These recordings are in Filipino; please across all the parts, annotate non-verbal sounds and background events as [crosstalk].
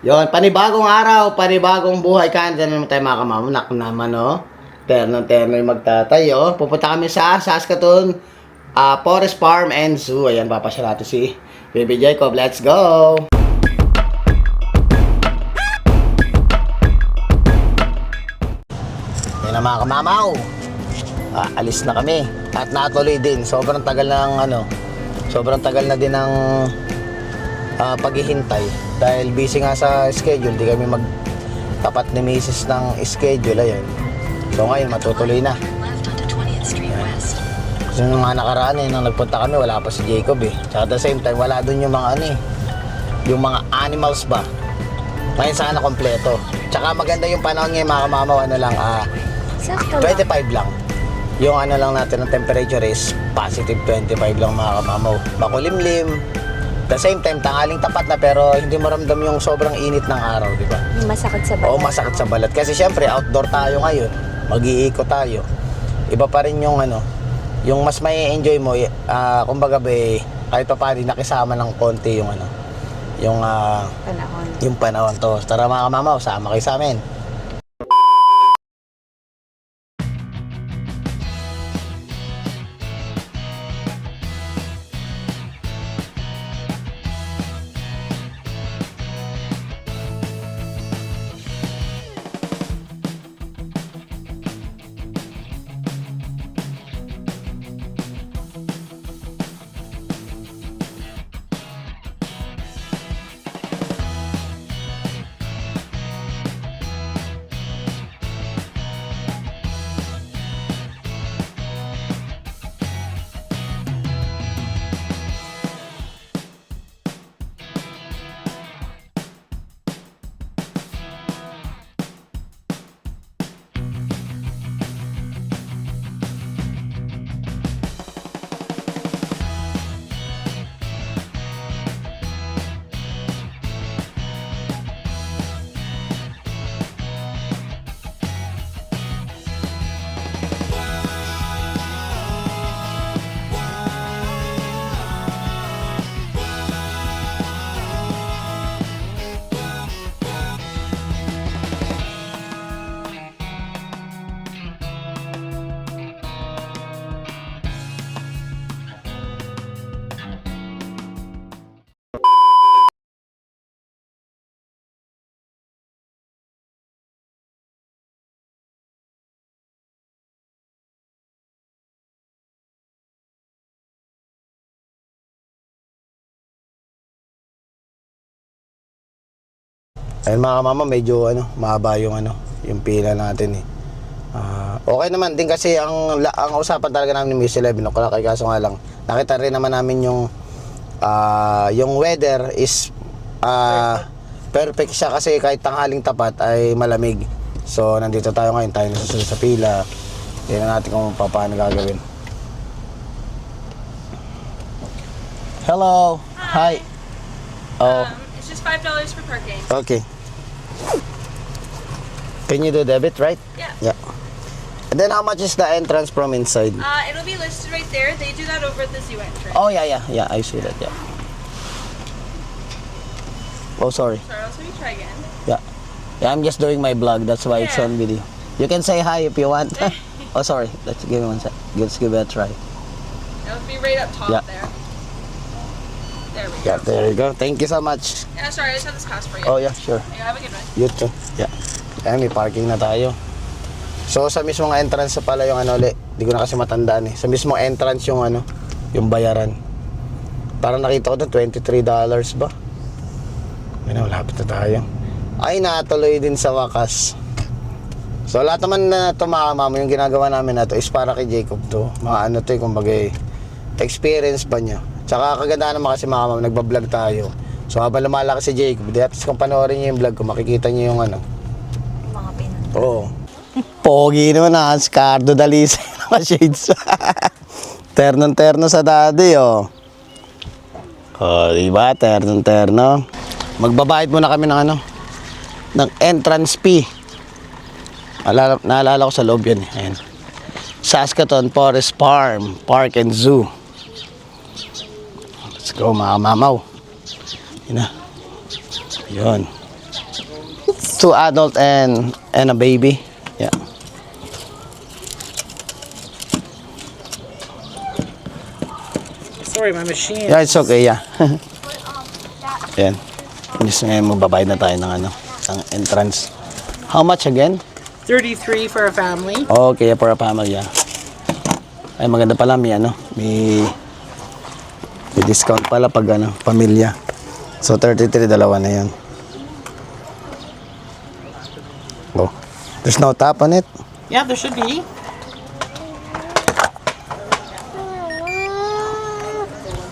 Yon, panibagong araw, panibagong buhay. Kaya naman tayo mga kamamunak naman, oh. Terno-terno yung magtatayo. Pupunta kami sa Saskatoon ah, Forest Farm and Zoo. Ayan, papasya natin si Baby Jacob. Let's go! Yan na mga kamamaw. Ah, alis na kami. At natuloy din. Sobrang tagal ng ano, sobrang tagal na din ng ah, paghihintay. Dahil busy nga sa schedule, di kami mag tapat ni Mrs. ng schedule. Ayun. So ngayon, matutuloy na. Left onto 20th Street West. Kasi nung mga nakaraan eh, nung nagpunta kami, wala pa si Jacob eh. At the same time, wala dun yung mga ano eh, yung mga animals ba. Ngayon sana kompleto. Tsaka maganda yung panahon ngayon mga kamamaw, ano lang, ah, Sakto 25 lang. Yung ano lang natin ng temperature is positive 25 lang mga kamamaw. Makulimlim. The same time, tanghaling tapat na pero hindi mo ramdam yung sobrang init ng araw, di ba? Masakit sa Oo, balat. masakit sa balat. Kasi syempre, outdoor tayo ngayon. Mag-iikot tayo. Iba pa rin yung ano, yung mas may enjoy mo, ah kumbaga ba, kahit pa paano, nakisama ng konti yung ano, yung, ah, Panahon. yung panahon to. Tara mga kamamaw, sama kayo sa amin. Ayun mga kamama, medyo ano, mahaba yung ano, yung pila natin eh. Ah, okay naman din kasi ang ang usapan talaga namin ni Miss 11 o'clock kay kaso nga lang nakita rin naman namin yung ah, yung weather is ah, perfect siya kasi kahit tanghaling tapat ay malamig. So nandito tayo ngayon, tayo nasusunod sa pila. Tingnan natin kung pa- paano gagawin. Hello. Hi. Oh, Um, just five dollars for parking. okay. Can you do debit, right? Yeah. Yeah. And then how much is the entrance from inside? Uh, it'll be listed right there. They do that over at the zoo entrance. Oh yeah, yeah, yeah. I see that. Yeah. Oh sorry. Sorry, let me try again. Yeah. Yeah, I'm just doing my vlog. That's why it's on video. You can say hi if you want. [laughs] oh sorry. Let's give it one sec. Let's give it a try. It'll be right up top Yeah. there. There we go. Yeah, there you go. Thank you so much. Yeah, sorry, I just have this pass for you. Oh yeah, sure. You have a good one. You too. Yeah. Ayan, may parking na tayo. So sa mismong entrance sa pala yung ano ulit. Hindi ko na kasi matandaan eh. Sa mismong entrance yung ano, yung bayaran. Parang nakita ko doon, $23 ba? Ayun, malapit na tayo. Ay, natuloy din sa wakas. So lahat naman na ito mga mama, yung ginagawa namin na to is para kay Jacob to. Mga ano to eh, kumbaga eh, experience ba niya. Tsaka kaganda naman kasi mga mama, nagbablog tayo. So habang lumalaki si Jacob, di at least kung panoorin niyo yung vlog ko, makikita niyo yung ano, Mga pinan. Oo. [laughs] Pogi naman na, Scardo Dalisa [laughs] yung mga shades. [laughs] Terno-terno sa daddy, oh. Oh, di ba? Terno-terno. Magbabayad muna kami ng ano, ng entrance fee. Alala, naalala ko sa loob yan, eh. Ayan. Saskatoon Forest Farm, Park and Zoo. Let's go, mga mamaw. Yun na. Yun. Two adult and and a baby. Yeah. Sorry, my machine. Yeah, it's okay, yeah. [laughs] Yan. Just ngayon magbabayad na tayo ng ano, ng entrance. How much again? 33 for a family. Okay, for a family, yeah. Ay, maganda pala, may ano, may, may discount pala pag ano, pamilya. So, 33, dalawa na yan. Oh. There's no tap on it. Yeah, there should be.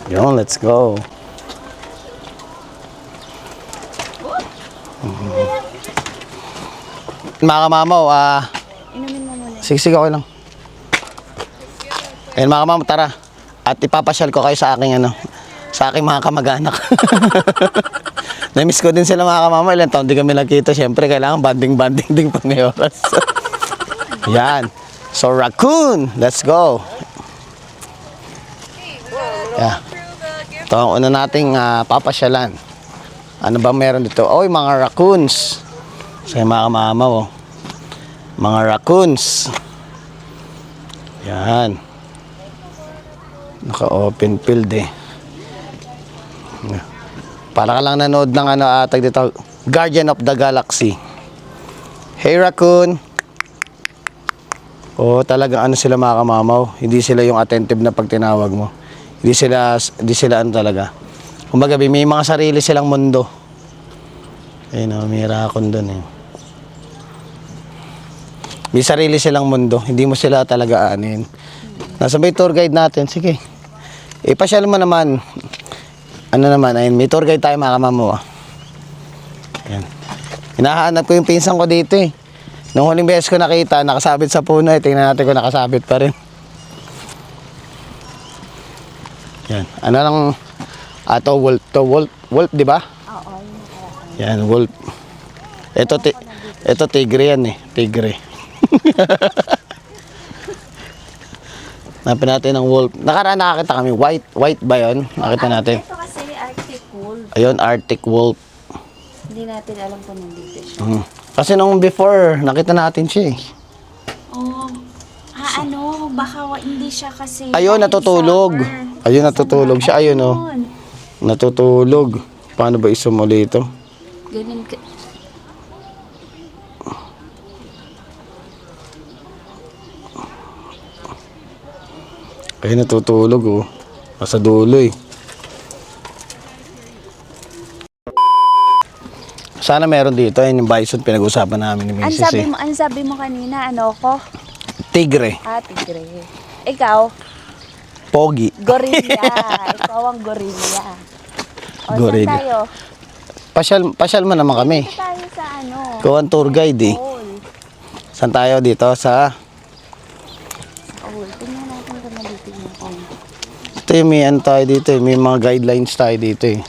Yun, let's go. Mhm. Mga kamamaw, ah, Inumin mo muna. sige, sige, okay lang. Ayun mga kamamaw, tara. At ipapasyal ko kayo sa aking ano, sa aking mga kamag-anak. [laughs] Na-miss ko din sila mga kamamaw. Ilan taon di kami nagkita. Siyempre, kailangan banding-banding din pag may oras. [laughs] Yan. So, raccoon, let's go. Yeah. Ito ang una nating ah, papasyalan. Ano ba meron dito? Oy, mga raccoons. Sa mga kamamaw. oh. Mga raccoons. Yan. Naka-open field eh. Para ka lang nanood ng ano atag dito. Guardian of the Galaxy. Hey raccoon. Oo, talagang ano sila mga kamamaw. Hindi sila yung attentive na pag tinawag mo. Hindi sila, hindi sila ano talaga. Kumbaga, may mga sarili silang mundo. Ayun o, may raccoon dun eh. May sarili silang mundo. Hindi mo sila talaga anin. Nasa may tour guide natin. Sige. Ipasyal mo naman. Ano naman, ayun, may tour guide tayo mga kamamaw. ah. Ayan. Hinahanap ko yung pinsan ko dito eh. Nung huling beses ko nakita, nakasabit sa puno eh. Tingnan natin kung nakasabit pa rin. Yan. Ano lang, ato wolf to wolf, wolf di ba? Oo, Yan, wolf. Ito, ti ito tigre yan eh. Tigre. [laughs] Napin natin ng wolf. Nakaraan nakakita kami. White, white ba yun? Nakita natin. Ito kasi Arctic Wolf. Ayun, Arctic wolf. Hindi natin alam kung nandito siya. Hmm. Kasi nung before, nakita natin siya eh. Oh, ah, ano, baka hindi siya kasi... Ayun, natutulog. Ayun, natutulog siya. Ayun, oh. Natutulog. Paano ba isumuli ito? Ganun ka... Ayun, natutulog oh. Nasa dulo eh. Sana meron dito. Ayun yung bison pinag-usapan namin ni Ang Mrs. sabi eh. mo, ang sabi mo kanina, ano ko? Tigre. Ah, tigre. Ikaw, Pogi. gorilla. [laughs] Ikaw ang gorilla. O, Gorilla. tayo? Pasyal, pasyal mo naman kami. Dito tayo sa ano? Ikaw ang tour guide eh. Saan tayo dito? Sa... Hall. Tingnan natin kung nalitignan ko. Ito yung may ano tayo dito eh. May mga guidelines tayo dito eh.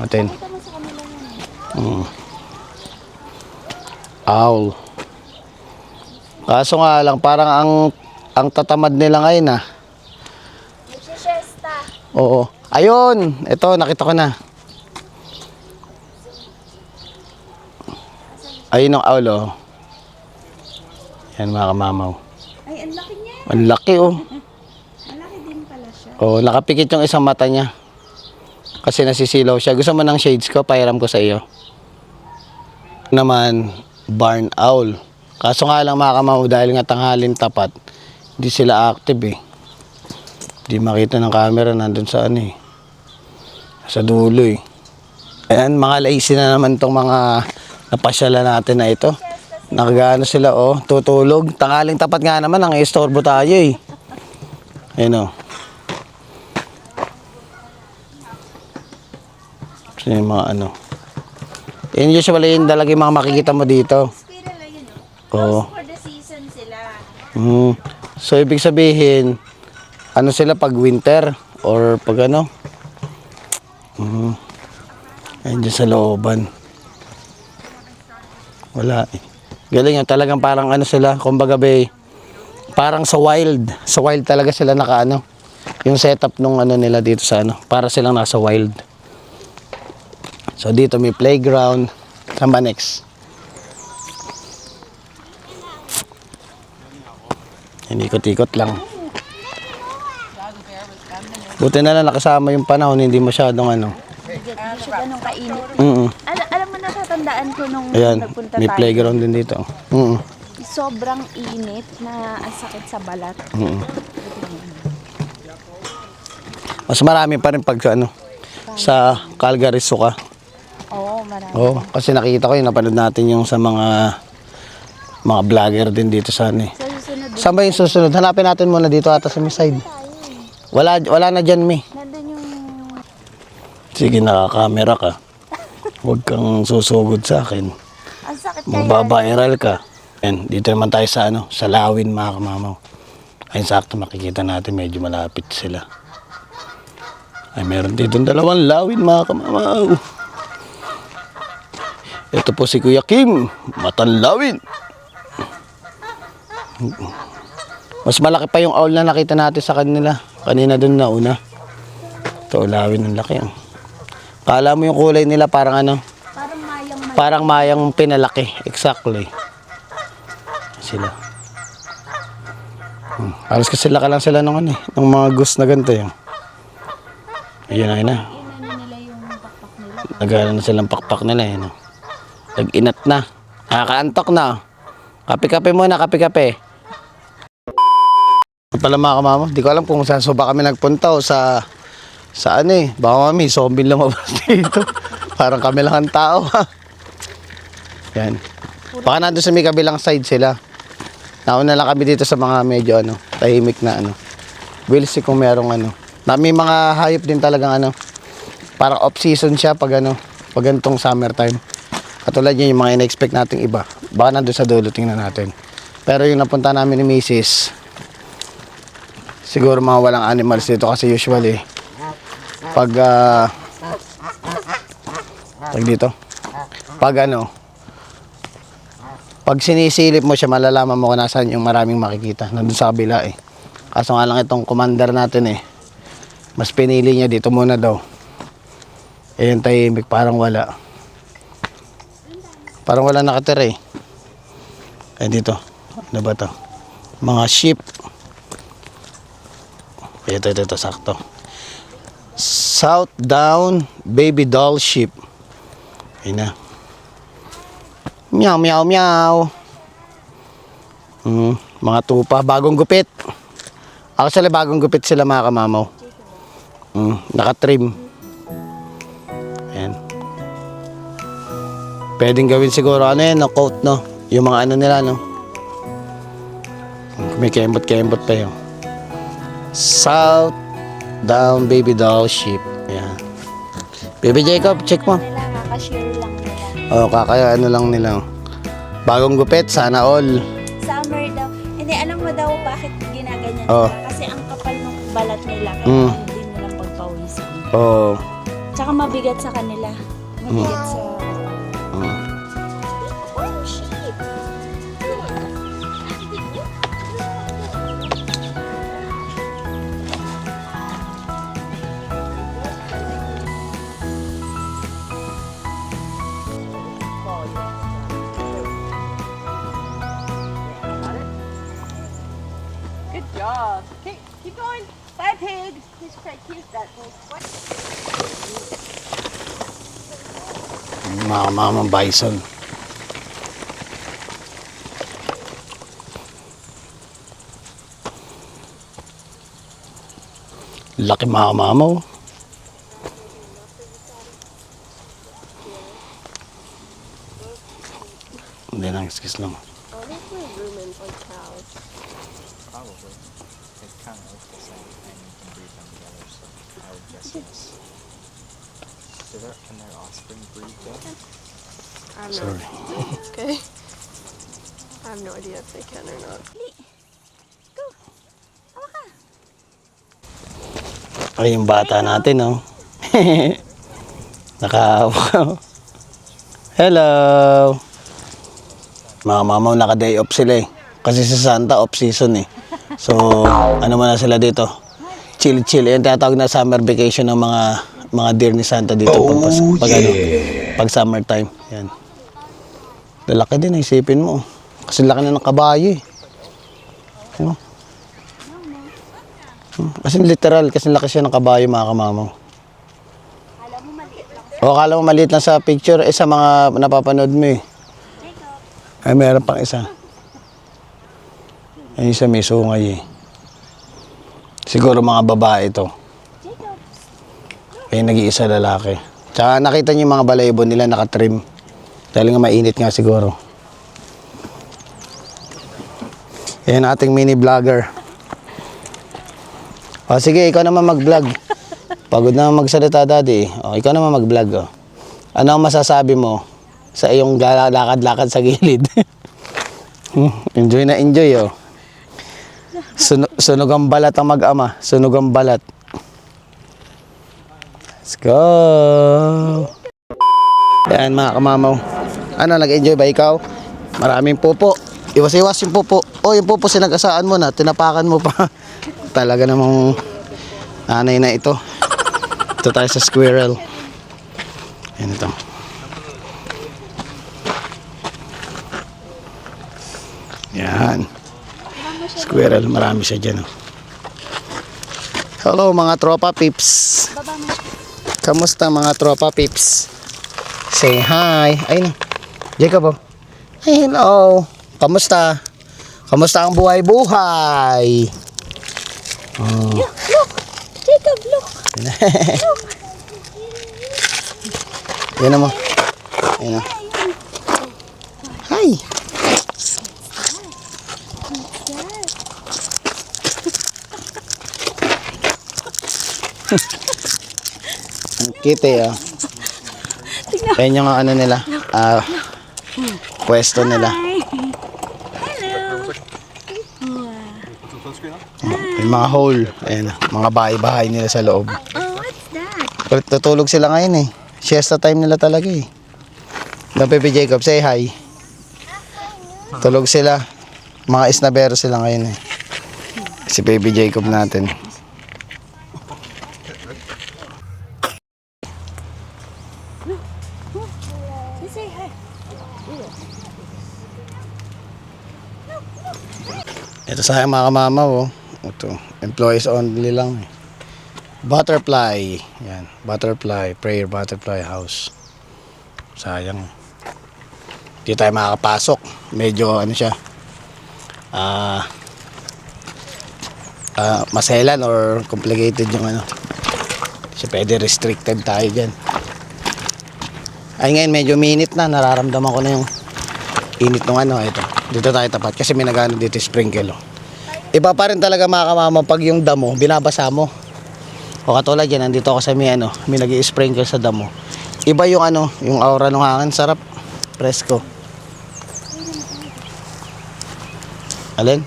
Atin. Ito mo sa kanila yan. Mm. Owl. Kaso nga lang, parang ang ang tatamad nila ngayon ah. Oo. Ayun! Ito, nakita ko na. Ayun ang owl oh. Yan mga kamamaw. Ay, ang laki niya. Ang laki oh. Malaki din pala siya. Oh, nakapikit yung isang mata niya. Kasi nasisilaw siya. Gusto mo ng shades ko? Pahiram ko sa iyo. Naman, barn owl. Kaso nga lang mga kamaw, dahil nga tanghalin tapat, hindi sila active eh. Hindi makita ng camera nandun sa ano eh. Sa dulo eh. Ayan, mga lazy na naman tong mga napasyala natin na ito. Nakagano sila oh, tutulog. Tanghaling tapat nga naman, ang istorbo tayo eh. Ayun oh. So, yung mga ano. Yun usually yung yung mga makikita mo dito. Squirrel na yun, oh. Oo. For the season sila. Mm. So, ibig sabihin, ano sila pag winter or pag ano? Mm. Ayun dyan sa looban. Wala eh. Galing yun. Talagang parang ano sila, kumbaga ba parang sa wild. Sa wild talaga sila naka ano. Yung setup nung ano nila dito sa ano. Para silang nasa wild. So dito may playground sa Manex. Inikot-ikot lang. Buti na lang nakasama yung panahon, hindi masyadong ano. Hindi siya ganun kainit. Mm -mm. Al- alam mo, natatandaan ko nung Ayan, nagpunta may tayo. playground din dito. Mm -mm. Sobrang init na ang sakit sa balat. Mm -mm. Mas marami pa rin pag ano, sa Calgary Suka. Marami. Oo, kasi nakita ko yung napanood natin yung sa mga mga vlogger din dito sa ano eh. Sa susunod, Saan ba yung susunod? Hanapin natin muna dito ata sa may side. Wala, wala na dyan, Mi. nandun yung... Sige, nakakamera ka. Huwag kang susugod sa akin. Ang sakit kaya. Magbabiral ka. Yan, dito naman tayo sa ano, sa Lawin mga kamamaw. Ay, sakto makikita natin medyo malapit sila. Ay, meron dito dalawang Lawin mga kamamaw. Ito po si Kuya Kim, Matan Lawin. Mas malaki pa yung owl na nakita natin sa kanila. Kanina dun na una. Ito, Lawin ang laki. ah. Kala mo yung kulay nila parang ano, Parang mayang may... Parang mayang pinalaki. Exactly. Sila. Hmm. Halos kasi laka lang sila ng ano eh. Ng mga ghost na ganito yung. Ayun na, ayun na. Yung. Nagana na silang pakpak nila eh. No? Nag-inat na. Nakakaantok na. Kape-kape muna, kape-kape. Pala mga kamama, di ko alam kung saan so ba kami nagpunta o sa sa ano eh. Baka mami, zombie lumabas [laughs] dito. Parang kami lang ang tao ha. Yan. Baka nandun sa may kabilang side sila. Nauna lang kami dito sa mga medyo ano, tahimik na ano. See kung merong ano. Na may mga hayop din talagang ano. Parang off-season siya pag ano, pag ganitong summertime. Katulad niya yung mga in-expect nating iba. Baka nandun sa dulo, tingnan natin. Pero yung napunta namin ni Mrs. Siguro mga walang animals dito kasi usually pag ah, pag dito pag ano pag sinisilip mo siya malalaman mo kung nasaan yung maraming makikita nandun sa kabila eh kaso nga lang itong commander natin eh mas pinili niya dito muna daw eh yung tahimik parang wala parang wala nakatira eh. Eh dito. Ano ba to? Mga sheep. Ito ito ito. Sakto. South Down Baby Doll Sheep. Ayun na. Meow meow meow Hmm, mga tupa. Bagong gupit. Actually bagong gupit sila mga kamamaw. Hmm, nakatrim. Ayan pwedeng gawin siguro ano yan no, coat no yung mga ano nila no may kembot kembot pa yun South Down Baby Doll Sheep ayan Baby Jacob check mo Nila, kakashare lang nila. oh kakaya ano lang nila bagong gupit sana all Summer daw. Hindi, alam mo daw bakit ginaganyan Oh. nila? Kasi ang kapal ng balat nila. Kaya Mm. hindi nilang pagpawisan. oh Tsaka mabigat sa kanila. Mabigat sa... pig. He's quite cute, that pig. What? mga mamang bison laki mga mamaw hindi lang excuse lang Do their, can their offspring breed though? I have no, sorry okay. I have no idea if they can or not. Ay yung bata natin oh. [laughs] Naka hello. Mga mamaw naka day off sila eh. Kasi sa Santa off season eh. So ano muna sila dito? Chill chill. Yan tinatawag na summer vacation ng mga mga deer ni Santa dito pag, pas- pag, ano, pag summertime yan. Lalaki din isipin mo. Kasi laki na ng kabayo eh. Oh, Hmm, Kasi literal, kasi laki siya ng kabayo mga kamamaw. O, kala mo maliit lang sa picture, eh sa mga napapanood mo eh. Ay, meron pang isa. Ay, isa may sungay eh. Siguro mga babae ito. Kaya nag-iisa lalaki. Tsaka nakita niyo yung mga balaybo nila nakatrim. Dahil nga mainit nga siguro. Yan ang ating mini vlogger. O sige, ikaw naman mag-vlog. Pagod na magsalita daddy. O, ikaw naman mag-vlog. O. Ano ang masasabi mo sa iyong lakad-lakad sa gilid? [laughs] Hmm, enjoy na enjoy oh. Sunog, sunog ang balat ang mag-ama. Sunog ang balat. Let's go! Yan mga kamamaw. Ano, nag-enjoy ba ikaw? Maraming pupo. Iwas-iwas yung pupo. Oh, yung pupo sinagasaan mo na. Tinapakan mo pa. [laughs] Talaga namang anay na ito. Ito tayo sa squirrel. Yan ito. Yan. Squirrel, marami siya dyan. Oh. Hello mga tropa pips. Kamusta mga tropa pips? Say hi. Ayun. Jacob oh. Hello. Kamusta? Kamusta ang buhay-buhay? Oh. Jacob, look! [laughs] Yan naman. Yan na. Hi. [laughs] Ang cute eh. Oh. Ayan yung ano nila. Ah, pwesto nila. Yung mga hole. Ayan, mga bahay-bahay nila sa loob. Oh, what's that? Tutulog sila ngayon eh. Siesta time nila talaga eh. No, Pepe Jacob, say hi. Tulog sila. Mga isnabero sila ngayon eh. Si Baby Jacob natin. Ito sa mga kamamaw oh. Ito, employees only lang eh. Butterfly. Yan, butterfly, prayer butterfly house. Sayang. Hindi tayo makakapasok. Medyo ano siya. Ah ah, maselan or complicated yung ano. Kasi pwede restricted tayo dyan. Ay ngayon medyo minute na. Nararamdaman ko na yung init ng ano. Ito. Dito tayo tapat. Kasi may nagano dito sprinkle oh. Iba pa rin talaga mga kamama pag yung damo, binabasa mo. O katulad yan, nandito ako sa may ano, may nag sprinkle sa damo. Iba yung ano, yung aura ng hangin, sarap. Presko. Alin?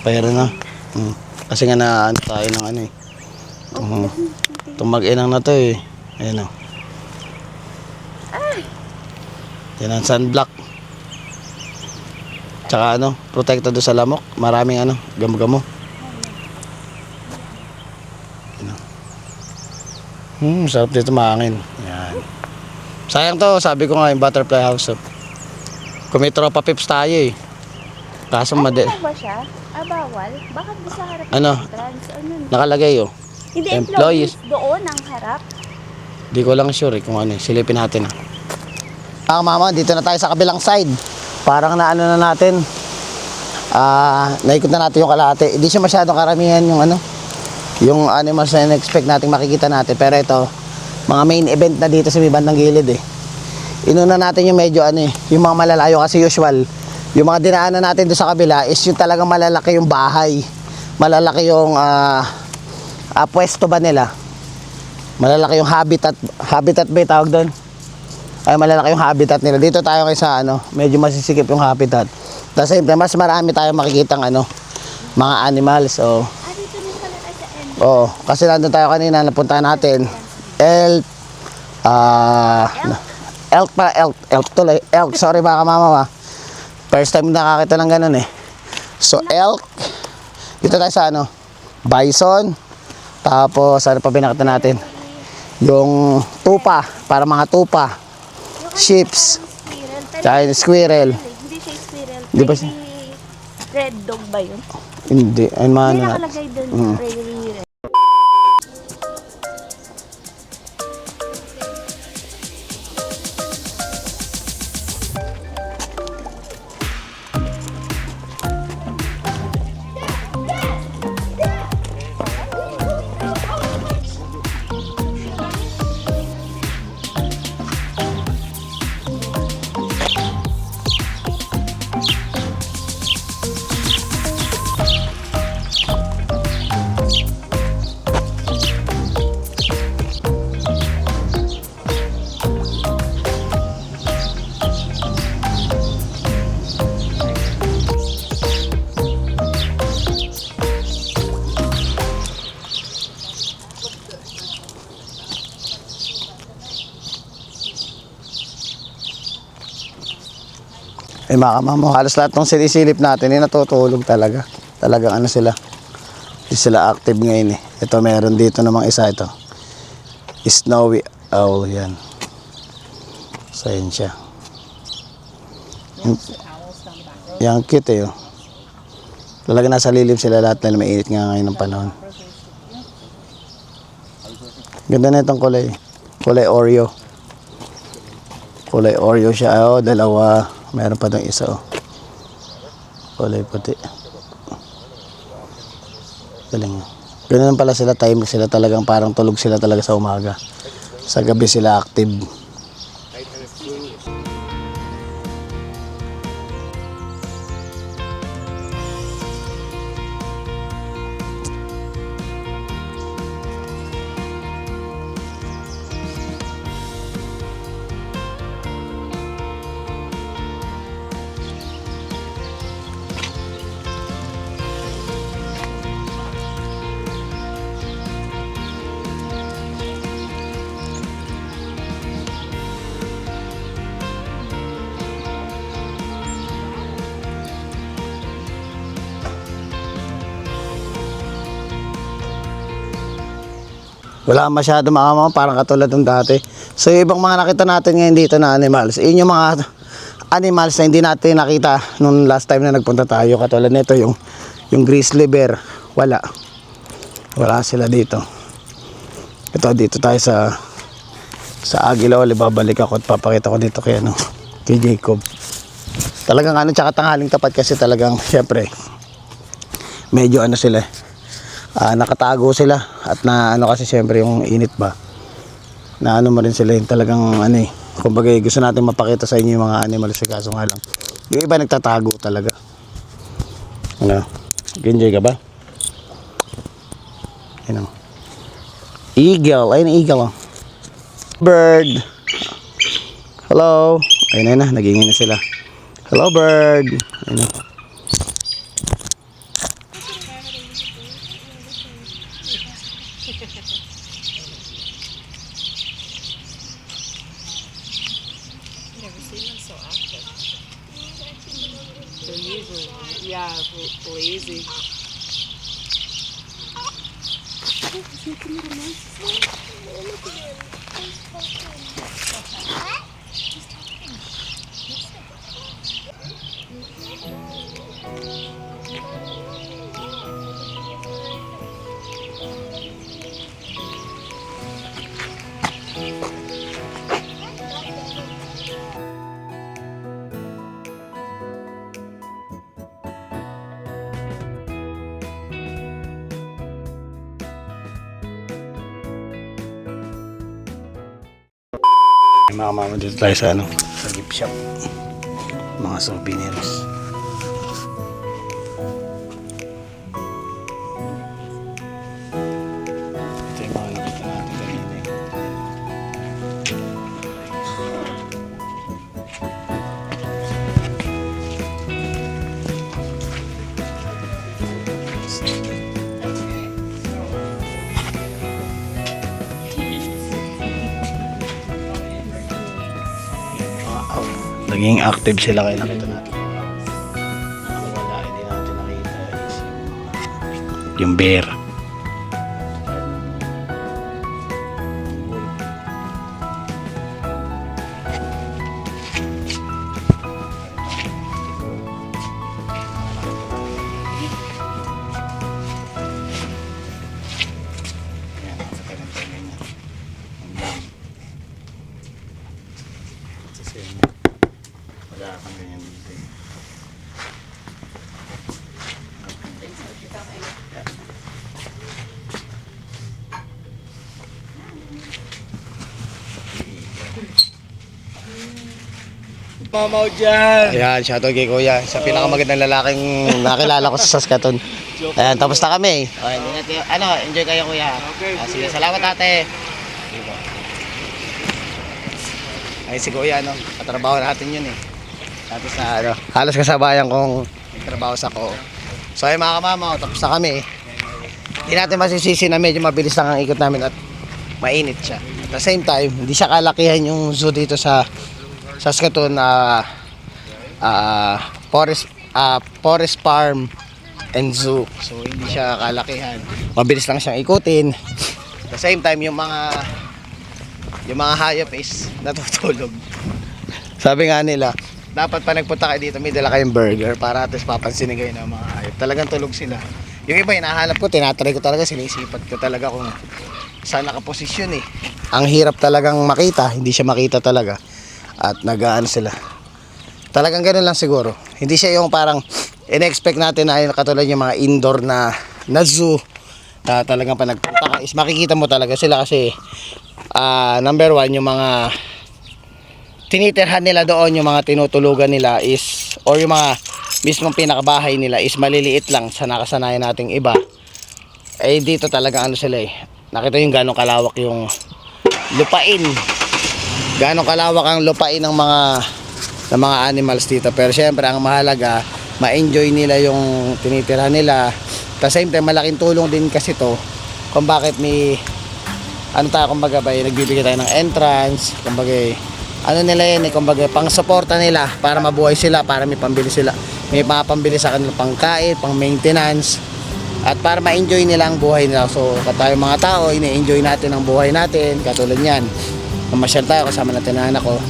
Pero na. Hmm. Kasi nga na ano tayo ng ano eh. Itong, itong mag-inang na to eh. Ayan o. Yan ang sunblock. Tsaka ano, protektado sa lamok. Maraming ano, gamo-gamo. Ano. Hmm, sarap dito mahangin. Yan. Sayang to, sabi ko nga yung butterfly house. Oh. Kung may tropa pips tayo eh. Kaso madi... Ano ba siya? Ah, bawal? Bakit di sa harap Ano? entrance? Ano? Nakalagay oh. Hindi, Employees. employees. Doon, ang harap. Di ko lang sure eh kung ano eh. Silipin natin ah. Ah, mama, dito na tayo sa kabilang side. Parang naano na natin. Ah, naikot na natin yung kalahati. Hindi siya masyadong karamihan yung ano. Yung animals na in-expect nating makikita natin. Pero ito, mga main event na dito sa may bandang gilid eh. Inuna natin yung medyo ano eh, yung mga malalayo kasi usual. Yung mga dinaanan natin doon sa kabila is yung talagang malalaki yung bahay. Malalaki yung ah ah, pwesto ba nila. Malalaki yung habitat. Habitat ba yung tawag doon? Ay, malalaki yung habitat nila. Dito tayo kaysa ano, medyo masisikip yung habitat. At the same time, mas marami tayong makikitang ano, mga animals. So, sa. Oo, kasi nandun tayo kanina, napunta natin. Elk, ah, elk pa, elk, elk tuloy, elk, sorry mga kamama ma. First time nakakita ng ganun eh. So, elk, dito tayo sa ano, bison, tapos ano pa binakita natin? Yung tupa, para mga tupa, sheeps, tsaka yung squirrel. hindi siya squirrel. Di ba Maybe Red dog ba yun? Hindi. Ay, May maano na. nakalagay doon, Mm. prairie. Eh mga kamamo, halos lahat ng sinisilip natin, eh, natutulog talaga. Talagang ano sila. Hindi sila active ngayon eh. Ito meron dito namang isa ito. Snowy owl yan. So yun siya. Yung, yung cute eh. Oh. Talaga nasa lilim sila lahat dahil mainit nga ngayon ng panahon. Ganda na itong kulay. Kulay Oreo. Kulay Oreo siya. Oh, dalawa. Meron pa doon isa. Oh. Kulay puti. Galing. Ganun pala sila time sila talagang parang tulog sila talaga sa umaga. Sa gabi sila active. Wala masyado mga parang katulad ng dati. So ibang mga nakita natin ngayon dito na animals, yun yung mga animals na hindi natin nakita nung last time na nagpunta tayo. Katulad nito yung, yung grizzly bear, wala. Wala sila dito. Ito dito tayo sa sa Agila Oli, babalik ako at papakita ko dito kay ano, kay Jacob. Talagang ano, tsaka tanghaling tapat kasi talagang, syempre, medyo ano sila ah, nakatago sila at na ano kasi syempre yung init ba? Na ano mo rin sila yung talagang ano eh. Kumbaga eh, gusto natin mapakita sa inyo yung mga animals eh, kaso nga lang. Yung iba nagtatago talaga. Ano? Enjoy ka ba? Yun o eagle. Ayun eagle oh. bird. Hello? Ayun na na. Nagingin na sila. Hello bird. Ayun na They're usually, yeah, lazy. Mga tayo sa ano, Naging active sila kaya nakita natin. Ang wala, hindi natin nakita is yung, bear. Magkakang ganyan dito. eh. Mamaw dyan! Ayan, shoutout kay Kuya. Sa pinakamagandang lalaking nakilala ko sa Saskatoon. Ayan, tapos na kami. Okay, ingat kayo. Ano, enjoy kayo Kuya. Okay. sige, salamat ate. Ay, si Kuya, ano, katrabaho natin yun eh. Tapos na, ano, halos kasabayan kong nagtrabaho sa ko. So, ayun mga kamama, tapos na kami. Hindi natin masisisi na medyo mabilis lang ang ikot namin at mainit siya. At the same time, hindi siya kalakihan yung zoo dito sa Saskatoon na ah forest ah forest farm and zoo. So hindi siya kalakihan. Mabilis lang siyang ikutin. At the same time yung mga yung mga hayop is [laughs] natutulog. Sabi nga nila, dapat pa nagpunta kayo dito, may dala kayong burger para at least papansinin kayo ng mga hayop. Talagang tulog sila. Yung iba, hinahanap ko, tinatry ko talaga, sinisipat ko talaga kung saan nakaposisyon eh. Ang hirap talagang makita, hindi siya makita talaga. At nag-ano sila. Talagang ganun lang siguro. Hindi siya yung parang in-expect natin na katulad yung mga indoor na, na zoo na talagang pa nagpunta ka is makikita mo talaga sila kasi ah number one yung mga tinitirhan nila doon yung mga tinutulugan nila is or yung mga mismong pinakabahay nila is maliliit lang sa nakasanayan nating iba. Eh dito talaga ano sila eh. Nakita yung gano'ng kalawak yung lupain. Gano'ng kalawak ang lupain ng mga ng mga animals dito. Pero syempre ang mahalaga ma-enjoy nila yung tinitirhan nila. At same time malaking tulong din kasi to kung bakit may ano tayo kumbaga ba eh, nagbibigay tayo ng entrance kumbaga eh, ano nila yan eh kumbaga pang suporta nila para mabuhay sila para may pambili sila may mga pambili sa kanilang pangkain pang maintenance at para ma-enjoy nila ang buhay nila so tayo mga tao ini-enjoy natin ang buhay natin katulad yan mamasyal tayo kasama natin ang anak ko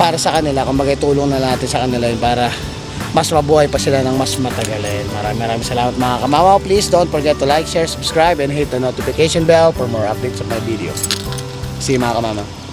para sa kanila kumbaga tulong na natin sa kanila para mas mabuhay pa sila ng mas matagal eh. Maraming maraming salamat mga kamawa. Please don't forget to like, share, subscribe, and hit the notification bell for more updates of my video. See you mga kamama.